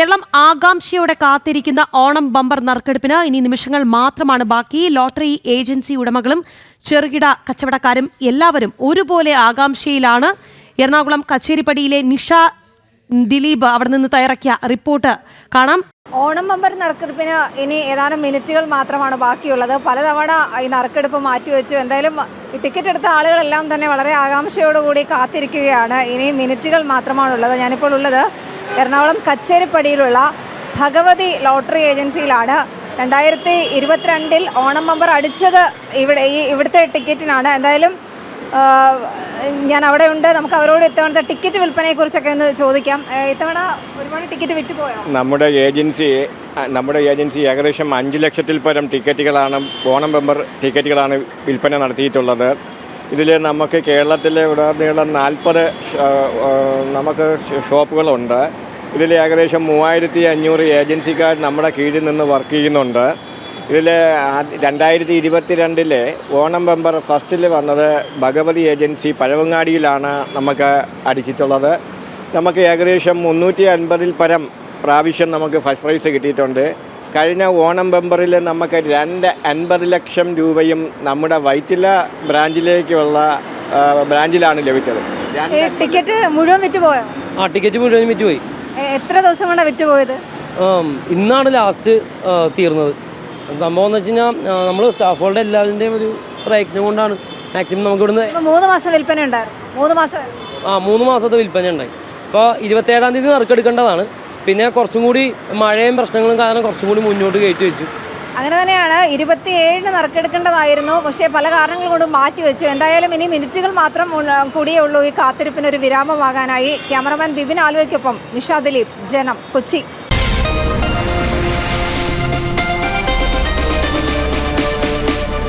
കേരളം ആകാംക്ഷയോടെ കാത്തിരിക്കുന്ന ഓണം ബമ്പർ നറുക്കെടുപ്പിന് ഇനി നിമിഷങ്ങൾ മാത്രമാണ് ബാക്കി. ലോട്ടറി ഏജൻസി ഉടമകളും ചെറുകിട കച്ചവടക്കാരും എല്ലാവരും ഒരുപോലെ ആകാംക്ഷയിലാണ്. എറണാകുളം കച്ചേരിപ്പടിയിലെ നിഷ ദിലീപ് അവിടെ നിന്ന് തയ്യാറാക്കിയ റിപ്പോർട്ട് കാണാം. ഓണം ബമ്പർ നറുക്കെടുപ്പിന് ഇനി ഏതാനും മിനിറ്റുകൾ മാത്രമാണ് ബാക്കിയുള്ളത്. പലതവണ ഈ നറുക്കെടുപ്പ് മാറ്റിവെച്ചു. എന്തായാലും ടിക്കറ്റ് എടുത്ത ആളുകളെല്ലാം തന്നെ വളരെ ആകാംക്ഷയോടുകൂടി കാത്തിരിക്കുകയാണ്. ഇനി മിനിറ്റുകൾ മാത്രമാണുള്ളത്. ഞാനിപ്പോൾ ഉള്ളത് എറണാകുളം കച്ചേരിപ്പടിയിലുള്ള ഭഗവതി ലോട്ടറി ഏജൻസിയിലാണ് രണ്ടായിരത്തി ഇരുപത്തിരണ്ടിൽ ഓണം നമ്പർ അടിച്ചത് ഇവിടെ ഈ ഇവിടുത്തെ ടിക്കറ്റിനാണ്. എന്തായാലും ഞാൻ അവിടെ ഉണ്ട്. നമുക്ക് അവരോട് ഇത്തവണത്തെ ടിക്കറ്റ് വിൽപ്പനയെ കുറിച്ചൊക്കെ ഒന്ന് ചോദിക്കാം. ഇത്തവണ ഒരുപാട് ടിക്കറ്റ് വിറ്റ് പോയോ നമ്മുടെ ഏജൻസി നമ്മുടെ ഏജൻസി ഏകദേശം അഞ്ച് ലക്ഷത്തിൽ പരം ടിക്കറ്റുകളാണ് ഓണം മെമ്പർ ടിക്കറ്റുകളാണ് വിൽപ്പന നടത്തിയിട്ടുള്ളത്. ഇതിൽ നമുക്ക് കേരളത്തിലെ ഉടനീളം നാൽപ്പത് നമുക്ക് ഷോപ്പുകളുണ്ട്. ഇതിൽ ഏകദേശം മൂവായിരത്തി അഞ്ഞൂറ് ഏജൻസിക്കാർ നമ്മുടെ കീഴിൽ നിന്ന് വർക്ക് ചെയ്യുന്നുണ്ട്. ഇതിൽ രണ്ടായിരത്തി ഇരുപത്തി രണ്ടിലെ ഓണം മെമ്പർ ഫസ്റ്റിൽ വന്നത് ഭഗവതി ഏജൻസി പഴവങ്ങാടിയിലാണ് നമുക്ക് അടിച്ചിട്ടുള്ളത്. നമുക്ക് ഏകദേശം മുന്നൂറ്റി അൻപതിൽ പരം പ്രാവശ്യം നമുക്ക് ഫസ്റ്റ് പ്രൈസ് കിട്ടിയിട്ടുണ്ട്. കഴിഞ്ഞ ഓണം ബമ്പറിൽ നമുക്ക് രണ്ട് അൻപത് ലക്ഷം രൂപയും നമ്മുടെ വൈറ്റില ബ്രാഞ്ചിലേക്കുള്ള ബ്രാഞ്ചിലാണ് ലഭിച്ചത്. ടിക്കറ്റ് മുഴുവൻ വിറ്റുപോയോ ആ ടിക്കറ്റ് മുഴുവൻ വിറ്റ് പോയി. എത്ര ദിവസം കൊണ്ടാണ് വിറ്റുപോയത് ഇന്നാണ് ലാസ്റ്റ് തീർന്നത്. സംഭവം എന്ന് വെച്ച് കഴിഞ്ഞാൽ നമ്മൾ സ്റ്റാഫുകളുടെ എല്ലാവരുടെയും ഒരു പ്രയത്നം കൊണ്ടാണ് മാക്സിമം നമുക്ക് ഇവിടുന്ന് മൂന്ന് മാസം വിൽപ്പന ഉണ്ടായിരുന്നു. മൂന്ന് മാസം. ആ മൂന്ന് മാസത്തെ വിൽപ്പന ഉണ്ടായി. അപ്പോൾ ഇരുപത്തേഴാം തീയതി നറുക്കെടുക്കേണ്ടതാണ്. പിന്നെ കുറച്ചും കൂടി മഴയും പ്രശ്നങ്ങളും കാരണം കുറച്ചും കൂടി മുന്നോട്ട് കയറ്റി വെച്ചു. അങ്ങനെ തന്നെയാണ് ഇരുപത്തിയേഴിന് നറുക്കെടുക്കേണ്ടതായിരുന്നു. പക്ഷേ പല കാരണങ്ങൾ കൊണ്ട് മാറ്റി വെച്ചു. എന്തായാലും ഇനി മിനിറ്റുകൾ മാത്രം കൂടിയേ ഉള്ളൂ ഈ കാത്തിരിപ്പിനൊരു വിരാമമാകാനായി. ക്യാമറമാൻ ബിബിൻ ആലുവയ്ക്കൊപ്പം നിഷ ദിലീപ് ജനം കൊച്ചി.